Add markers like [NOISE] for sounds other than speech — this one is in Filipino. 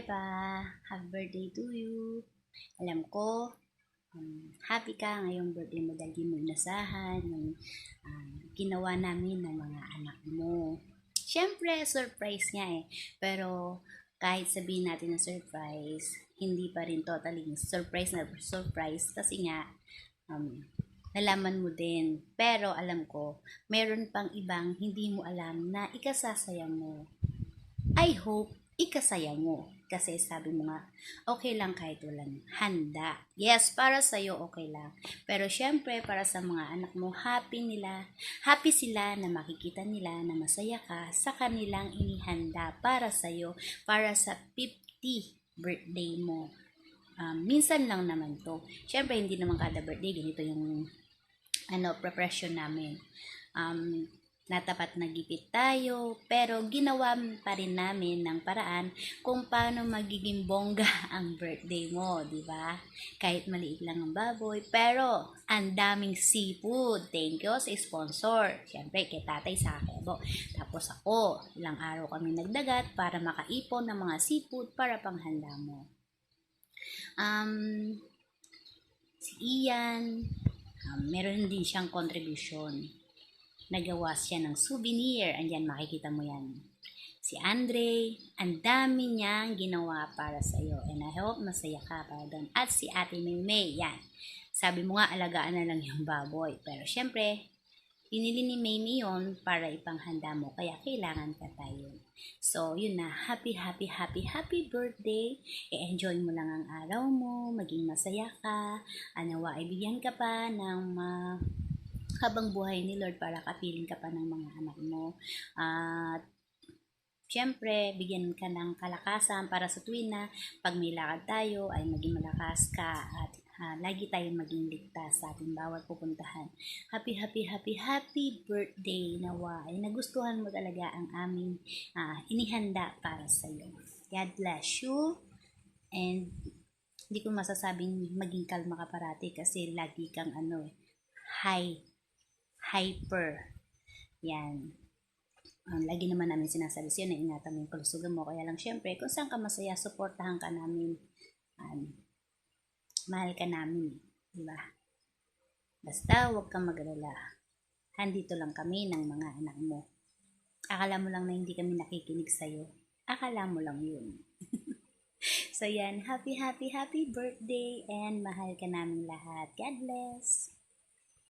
Hi pa! Happy birthday to you! Alam ko, um, happy ka ngayong birthday mo dahil mo inasahan yung um, ginawa namin ng mga anak mo. Siyempre, surprise niya eh. Pero kahit sabihin natin na surprise, hindi pa rin totally surprise na surprise kasi nga um, nalaman mo din. Pero alam ko, meron pang ibang hindi mo alam na ikasasaya mo. I hope ikasaya mo. Kasi sabi mo nga, okay lang kahit walang handa. Yes, para sa'yo okay lang. Pero syempre, para sa mga anak mo, happy nila. Happy sila na makikita nila na masaya ka sa kanilang inihanda para sa'yo, para sa 50 birthday mo. Um, minsan lang naman to. Syempre, hindi naman kada birthday, ganito yung ano, preparation namin. Um, natapat na gipit tayo, pero ginawa pa rin namin ng paraan kung paano magiging bongga [LAUGHS] ang birthday mo, di ba? Kahit maliit lang ang baboy, pero ang daming seafood. Thank you sa sponsor. Siyempre, kay tatay sa Kebo. Tapos ako, ilang araw kami nagdagat para makaipon ng mga seafood para panghanda mo. Um, si Ian, um, meron din siyang contribution nagawa siya ng souvenir. Andyan, makikita mo yan. Si Andre, ang dami niyang ginawa para sa iyo. And I hope masaya ka para doon. At si Ate Maymay, yan. Sabi mo nga, alagaan na lang yung baboy. Pero syempre, pinili ni Maymay yon para ipanghanda mo. Kaya kailangan ka tayo. So, yun na. Happy, happy, happy, happy birthday. I-enjoy mo lang ang araw mo. Maging masaya ka. Anawa, ibigyan ka pa ng uh, habang buhay ni Lord para kapiling ka pa ng mga anak mo. At Siyempre, bigyan ka ng kalakasan para sa tuwin na pag may lakad tayo ay maging malakas ka at uh, lagi tayong maging ligtas sa ating bawat pupuntahan. Happy, happy, happy, happy birthday nawa. Ay nagustuhan mo talaga ang aming uh, inihanda para sa iyo. God bless you. And hindi ko masasabing maging kalma ka parati kasi lagi kang ano eh, high hyper. Yan. Um, lagi naman namin sinasabi sa'yo na ingatan mo yung kalusugan mo. Kaya lang syempre, kung saan ka masaya, supportahan ka namin. Um, mahal ka namin. Diba? Basta, huwag kang magalala. Handito lang kami ng mga anak mo. Akala mo lang na hindi kami nakikinig sa'yo. Akala mo lang yun. [LAUGHS] so yan, happy, happy, happy birthday and mahal ka namin lahat. God bless!